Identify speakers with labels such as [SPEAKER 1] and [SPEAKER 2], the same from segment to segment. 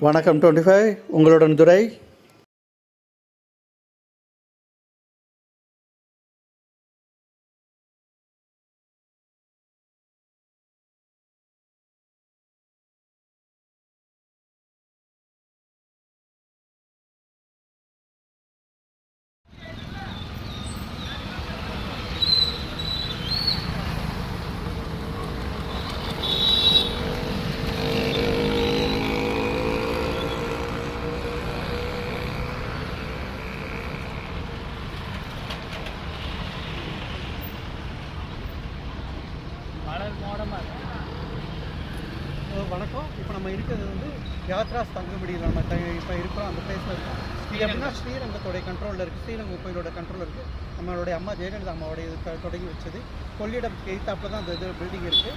[SPEAKER 1] வணக்கம் twenty five உங்களுடன் துரை.
[SPEAKER 2] அஹ் வணக்கம். இப்போ நம்ம இருக்கிறது வந்து யாத்ராஸ் தங்குபடியில் நம்ம இப்போ இருக்கிறோம் அந்த பிளேஸில் இருக்கோம். இது எப்படின்னா ஸ்ரீரங்கத்தோடைய கண்ட்ரோலில் இருக்குது ஸ்ரீரங்கம் கோயிலோட கண்ட்ரோலில் இருக்குது நம்மளுடைய அம்மா ஜெயலலிதா அம்மாவோடைய இது தொடங்கி வச்சது. கொள்ளிடம் எய்த்தாப்பில் தான் அந்த இது பில்டிங் இருக்குது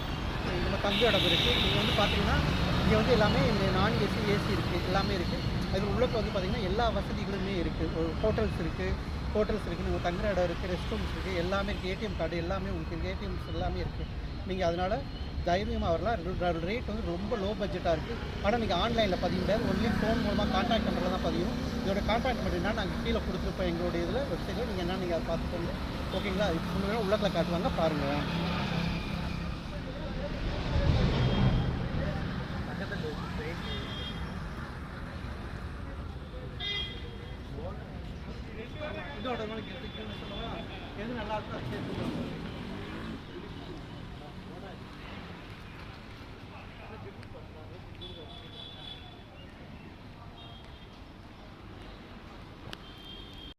[SPEAKER 2] நம்ம தங்கு இடம் இருக்குது இங்கே வந்து பார்த்தீங்கன்னா இங்கே வந்து எல்லாமே நான் ஏசி ஏசி இருக்குது எல்லாமே இருக்குது அதில் உள்ளுக்கு வந்து பார்த்தீங்கன்னா எல்லா வசதிகளுமே இருக்குது ஹோட்டல்ஸ் இருக்குது ஹோட்டல்ஸ் இருக்குது நீங்கள் தங்குற இடம் இருக்குது ரெஸ்ட் ரூம்ஸ் இருக்குது எல்லாமே இருக்குது ஏடிஎம் கார்டு எல்லாமே உங்களுக்கு ஏடிஎம்ஸ் எல்லாமே இருக்குது நீங்கள் அதனால் தைரியமாக வரலாம். ரேட் வந்து ரொம்ப லோ பட்ஜெட்டாக இருக்குது ஆனால் நீங்கள் ஆன்லைனில் பதிய முடியாது. ஒன்லி ஃபோன் மூலமாக கான்டாக்ட் நம்பரில் தான் பதியும். இதோட கான்டாக்ட் பண்ணினா நாங்கள் கீழே கொடுத்துருப்போம் எங்களுடைய இதில் வெப்சைட்டில் நீங்கள் என்ன நீங்கள் அதை பார்த்துக்கோங்க ஓகேங்களா இது முன்னாடி உள்ளத்தில் காட்டுவாங்க. பாருங்கள் இதோட எது நல்லா இருக்கோ அது